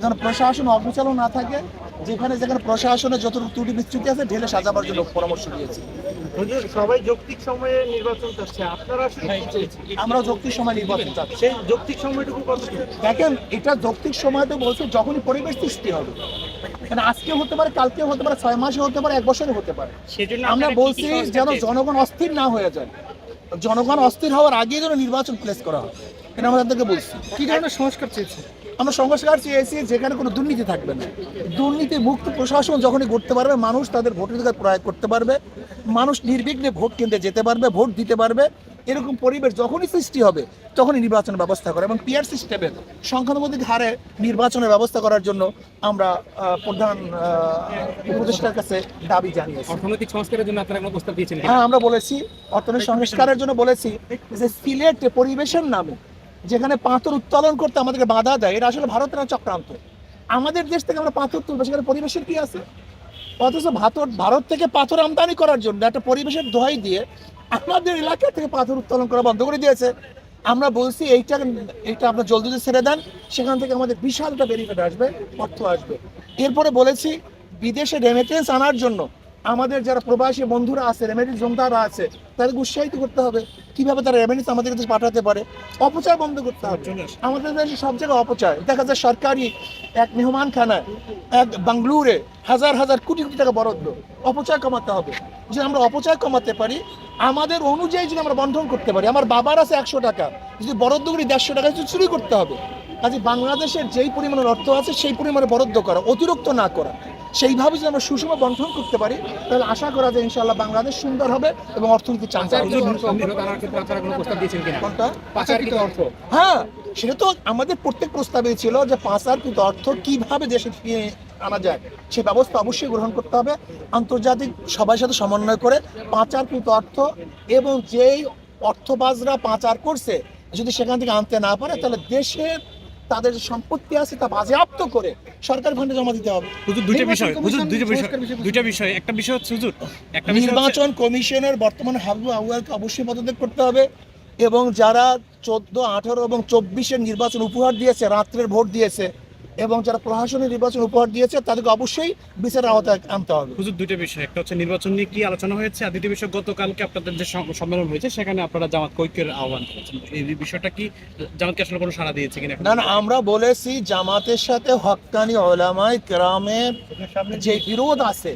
যেন প্রশাসন অবিচালন না থাকে যেখানে যেখানে প্রশাসনের যত ত্রুটি বিচ্যুতি আছে ঢেলে সাজাবার জন্য পরামর্শ দিয়েছি। সবাই যৌক্তিক সময়ে নির্বাচন চাচ্ছে আপনারা আসলে আমরা যৌক্তিক সময় নির্বাচন চাচ্ছি। সেই যৌক্তিক সময়টুকু কত দেখেন এটা যৌক্তিক সময়তে বলছে যখনই পরিবেশ সৃষ্টি হবে। মানে আজকে হতে পারে কালকে হতে পারে ছয় মাসে হতে পারে এক বছরে হতে পারে। সেজন্য আমরা বলছি যেন জনগণ অস্থির না হয়ে যায়। জনগণ অস্থির হওয়ার আগে যেন নির্বাচন প্লেস করা হয়। এটা আমরা তাদেরকে বলছি। কি ধরনের সংস্কার চেয়েছে আমরা সংস্কার চেয়েছি যেখানে কোনো দুর্নীতি থাকবে না। দুর্নীতি মুক্ত প্রশাসন যখনই করতে পারবে মানুষ তাদের ভোটের ভোটাধিকার প্রয়োগ করতে পারবে মানুষ নির্বিঘ্নে ভোট কেন্দ্রে যেতে পারবে ভোট দিতে পারবে। এরকম পরিবেশ যখনই সৃষ্টি হবে তখনই নির্বাচনের ব্যবস্থা করে এবং পিয়ার সিস্টেমের সংখ্যানুপাতিক হারে নির্বাচনের ব্যবস্থা করার জন্য আমরা প্রধান উপদেষ্টার কাছে দাবি জানিয়েছি। অর্থনৈতিক সংস্কারের জন্য আপনারা কোনো প্রস্তাব দিয়েছেন হ্যাঁ আমরা বলেছি অর্থনৈতিক সংস্কারের জন্য বলেছি যে সিলেটে পরিবেশের নামে যেখানে পাথর উত্তোলন করতে আমাদেরকে বাধা দেয়, এটা আসলে ভারতের চক্রান্ত। আমাদের দেশ থেকে আমরা পাথর তুলবো, সেখানে পরিবেশের কি আছে? অথচ ভাতর ভারত থেকে পাথর আমদানি করার জন্য একটা পরিবেশের দোহাই দিয়ে আমাদের এলাকা থেকে পাথর উত্তোলন করা বন্ধ করে দিয়েছে। আমরা বলছি, এইটা এইটা আপনার জলদি জলদি ছেড়ে দেন, সেখান থেকে আমাদের বিশাল একটা বেনিফিট আসবে, অর্থ আসবে। এরপরে বলেছি, বিদেশে রেমিটেন্স আনার জন্য আমাদের যারা প্রবাসী বন্ধুরা আছে রেমিটেন্স জমদাররা আছে, তাদেরকে উৎসাহিত করতে হবে। কীভাবে তারা রেমিটেন্স আমাদের কাছে পাঠাতে পারে? অপচয় বন্ধ করতে হবে। আমাদের দেশে সব জায়গায় অপচয়। দেখা যায় সরকারি এক মেহমানখানায়, এক বাংলুরে হাজার হাজার কোটি কোটি টাকা বরাদ্দ। অপচয় কমাতে হবে। যদি আমরা অপচয় কমাতে পারি, আমাদের অনুযায়ী যদি আমরা বন্ধন করতে পারি, আমার বাবার আছে একশো টাকা, যদি বরাদ্দ করি দেড়শো টাকা, যদি চুরি করতে হবে, কাজে বাংলাদেশের যেই পরিমাণের অর্থ আছে, সেই পরিমাণে বরাদ্দ করা, অতিরিক্ত না করা। সেইভাবে যদি আমরা সুষম বন্ধন করতে পারি তাহলে আশা করা যায় ইনশাল্লাহ বাংলাদেশ সুন্দর হবে এবং অর্থনীতি চাঙ্গা হবে। নিরোধ আনার আপনারা কোনো প্রস্তাব দিয়েছেন কিনা? কোনটা? পাচারকৃত অর্থ। হ্যাঁ সেটা তো আমাদের প্রত্যেক প্রস্তাবে ছিল যে পাচারকৃত অর্থ কীভাবে দেশে ফিরিয়ে আনা যায় সে ব্যবস্থা অবশ্যই গ্রহণ করতে হবে। আন্তর্জাতিক সবার সাথে সমন্বয় করে পাচারকৃত অর্থ এবং যেই অর্থবাজরা পাচার করছে যদি সেখান থেকে আনতে না পারে তাহলে দেশের তাদের সম্পত্তি আছে তা বাজেয়াপ্ত করে সরকার ফান্ডে জমা দিতে হবে। হুজুর দুইটা বিষয় হুজুর দুইটা বিষয় দুইটা বিষয় একটা বিষয় হচ্ছে হুজুর একটা বিষয় নির্বাচন কমিশনের বর্তমান হাবু আউয়ালকে অবশ্যই পদত্যাগ করতে হবে এবং যারা চোদ্দ আঠারো এবং চব্বিশের নির্বাচন উপহার দিয়েছে রাত্রের ভোট দিয়েছে এবং যারা প্রশাসনের নির্বাচন উপহার দিয়েছে তাদেরকে অবশ্যই বিচারের আওতায় আনতে হবে। হুজুর দুইটা বিষয়। একটা হচ্ছে নির্বাচন নিয়ে কি আলোচনা হয়েছে আর দ্বিতীয় বিষয় গতকালকে আপনাদের যে সম্মেলন হয়েছে সেখানে আপনারা জামাত ঐক্যের আহ্বান করেছেন। এই বিষয়টা কি জামাতকে আসলে কোনো সাড়া দিয়েছে কিনা? না না আমরা বলেছি জামাতের সাথে হক্কানি ওলামাই কেরামের যে বিরোধ আছে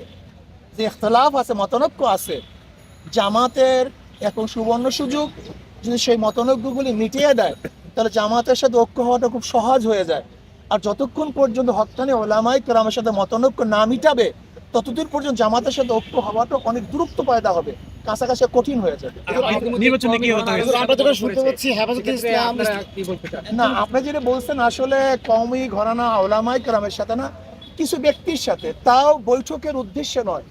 যে ইখতলাফ আছে মতনৈক্য আছে জামাতের এখন সুবর্ণ সুযোগ যদি সেই মতনৈক্যগুলি মিটিয়ে দেয় তাহলে জামাতের সাথে ঐক্য হওয়াটা খুব সহজ হয়ে যায়। আর যতক্ষণ পর্যন্ত হক্কানি ওলামাই কেরামের সাথে মতনৈক্য না মিটাবে ততদিন পর্যন্ত জামাতের সাথে ঐক্য হওয়াটা অনেক দূরত্ব পয়দা হবে কাছাকাছি কঠিন হয়ে যাবে। আর কি হতে হয়েছে আমরা যেটা শুনতে পাচ্ছি হেফাজতে ইসলাম। আপনারা কি বলতে চান? না আপনি যেটা বলছেন আসলে কওমি ঘরানা ওলামাই কেরামের সাথে না কিছু ব্যক্তির সাথে তাও বৈঠকের উদ্দেশ্যে নয়।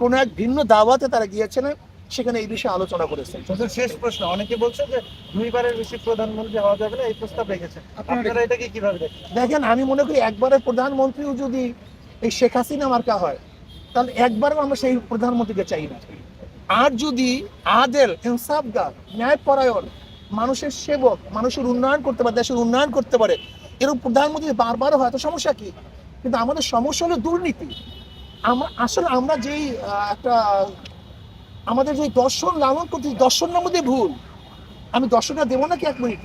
কোনো এক ভিন্ন দাওয়াতে তারা গিয়েছিলেন সেখানে এই বিষয়ে আলোচনা করেছেন। শেষ প্রশ্ন। অনেকে বলছে যে দুইবারের বেশি প্রধানমন্ত্রী হওয়া যাবে না এই প্রস্তাব রেখেছেন। আপনারা এটাকে কীভাবে দেখেন? দেখেন আমি মনে করি একবারের প্রধানমন্ত্রীও যদি এই শেখ হাসিনা মার্কা হয় তাহলে একবারও আমরা সেই প্রধানমন্ত্রীকে চাই না। আর যদি আদেল ইনসাফগার ন্যায়পরায়ণ মানুষের সেবক মানুষের উন্নয়ন করতে পারে দেশের উন্নয়ন করতে পারে এরকম প্রধানমন্ত্রী বারবার হয় তো সমস্যা কি? কিন্তু আমাদের সমস্যা হলো দুর্নীতি। আমরা আসলে আমরা যেই একটা আমাদের যে দর্শন লালন করতে দর্শনের মধ্যে ভুল, আমি দর্শনটা দেবো নাকি এক মিনিট?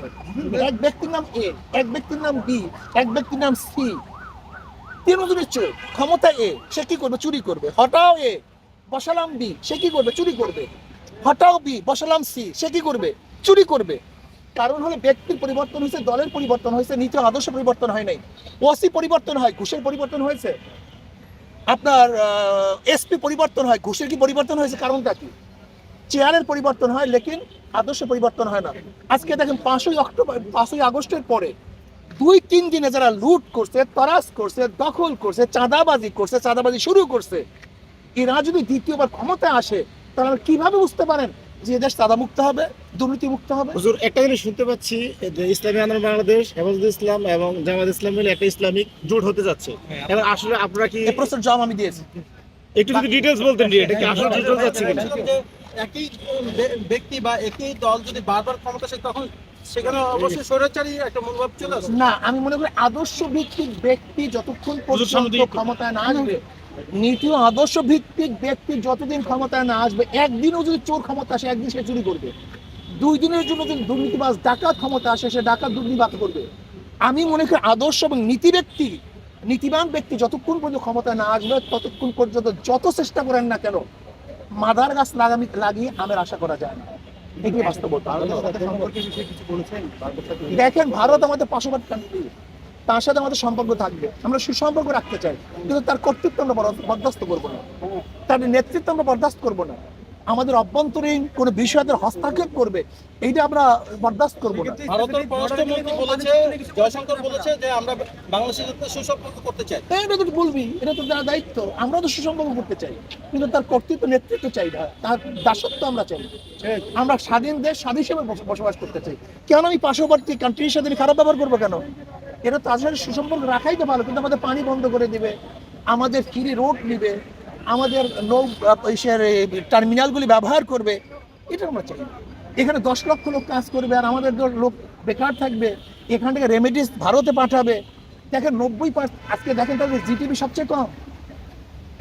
এক ব্যক্তির নাম এ, এক ব্যক্তির নাম বি, এক ব্যক্তির নাম সি। তিনজনের চোর ক্ষমতা এ, সে কি করবে? চুরি করবে। হটাও এ, বসালাম বি, সে কি করবে? চুরি করবে। হটাও বি, বসালাম সি, সে কি করবে? চুরি করবে। কারণ হলে ব্যক্তির পরিবর্তন হয়েছে, দলের পরিবর্তন হয়েছে, নীতি, আদর্শ পরিবর্তন হয় নাই। ওসি পরিবর্তন হয়, ঘুষের পরিবর্তন হয়েছে। আপনার এসপি পরিবর্তন হয়। ঘুষের কি পরিবর্তন হয়েছে? কারণটা কি? চেয়ারের পরিবর্তন হয়, লেকিন আদর্শ পরিবর্তন হয় না। আজকে দেখেন, পাঁচই অক্টোবর, পাঁচই আগস্টের পরে দুই, তিন দিনে যারা লুট করছে তরাস করছে, দখল করছে, চাঁদাবাজি করছে, চাঁদাবাজি শুরু করছে, এরা যদি দ্বিতীয়বার ক্ষমতায় আসে তারা কীভাবে বুঝতে পারেন? যে এদেশ চাঁদামুক্ত হবে দুর্নীতি মুক্ত হবে। হুজুর একটা জিনিস শুনতে পাচ্ছি যে ইসলামী আন্দোলন বাংলাদেশ হেফাজত ইসলাম এবং জামাত ইসলাম মিলে একটা ইসলামিক জোট হতে যাচ্ছে। এবার আসলে আপনারা কি এই প্রশ্নের জবাব আমি দিয়েছি। একটু যদি ডিটেলস বলতেন যে এটা কি আসলে জোট হতে যাচ্ছে কিনা? একই ব্যক্তি বা একই দল যদি বারবার ক্ষমতা আসে তখন সেখানে অবশ্যই স্বৈরাচারী একটা মনোভাব চলে আসে। না আমি মনে করি আদর্শ ভিত্তিক ব্যক্তি যতক্ষণ পর্যন্ত ক্ষমতায় না আসবে নীতি আদর্শ ভিত্তিক ব্যক্তি যতদিন ক্ষমতায় না আসবে একদিনও যদি চোর ক্ষমতা আসে একদিন সে চুরি করবে। দুই দিনের জন্য যদি দুর্নীতিবাজ ডাকাত ক্ষমতা আসে সে ডাকাত দুর্নীতিবাদ করবে। আমি মনে করি আদর্শ এবং নীতি ব্যক্তি নীতিবান ব্যক্তি যতক্ষণ পর্যন্ত ক্ষমতায় না আসবে ততক্ষণ পর্যন্ত যত চেষ্টা করেন না কেন মাদার গাছ লাগামি লাগিয়ে আমের আশা করা যায় না। এগুলি বাস্তবতা। দেখেন ভারত আমাদের পার্শ্ববর্তী কান্ট্রি তার সাথে আমাদের সম্পর্ক থাকবে। আমরা সুসম্পর্ক রাখতে চাই কিন্তু তার কর্তৃত্ব আমরা বর- বরদাস্ত করব না। তার নেতৃত্ব আমরা বরদাস্ত করব না। আমাদের অভ্যন্তরীণ কোনো বিষয়দের হস্তক্ষেপ করবে এইটা আমরা বরদাস্ত করব না। ভারতের পররাষ্ট্রমন্ত্রী বলেছে জয়শঙ্কর বলেছে যে আমরা বাংলাদেশের সাথে সুসম্পর্ক করতে চাই। হ্যাঁ, এটা তো বলবি এটা তো তার দায়িত্ব। আমরা তো সুসম্পর্ক করতে চাই কিন্তু তার কর্তৃত্ব নেতৃত্ব চাই না। তার দাসত্ব আমরা চাই আমরা স্বাধীন দেশ স্বাধীন হিসেবে বসবাস করতে চাই। কেন আমি পার্শ্ববর্তী কান্ট্রির সাথে আমি খারাপ ব্যবহার করব কেন? এটা তার সাথে সুসম্পর্ক রাখাই তো ভালো, কিন্তু আমাদের পানি বন্ধ করে দিবে, আমাদের ফ্রি রোড নিবে, আমাদের নৌ টার্মিনালগুলি ব্যবহার করবে এটা আমরা চাই এখানে দশ লক্ষ লোক কাজ করবে আর আমাদের লোক বেকার থাকবে, এখান থেকে রেমিডিস ভারতে পাঠাবে। দেখেন নব্বই আজকে দেখেন তাদের জিডিপি সবচেয়ে কম।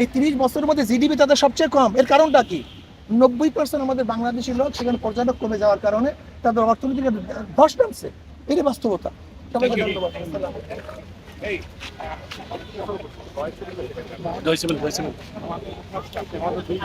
এই তিরিশ বছরের মধ্যে জিডিপি তাদের সবচেয়ে কম। এর কারণটা কি? নব্বই পার্সেন্ট আমাদের বাংলাদেশি লোক সেখানে পর্যটক কমে যাওয়ার কারণে তাদের অর্থনৈতিক ধস নামছে। এটাই বাস্তবতা। সবাইকে Thank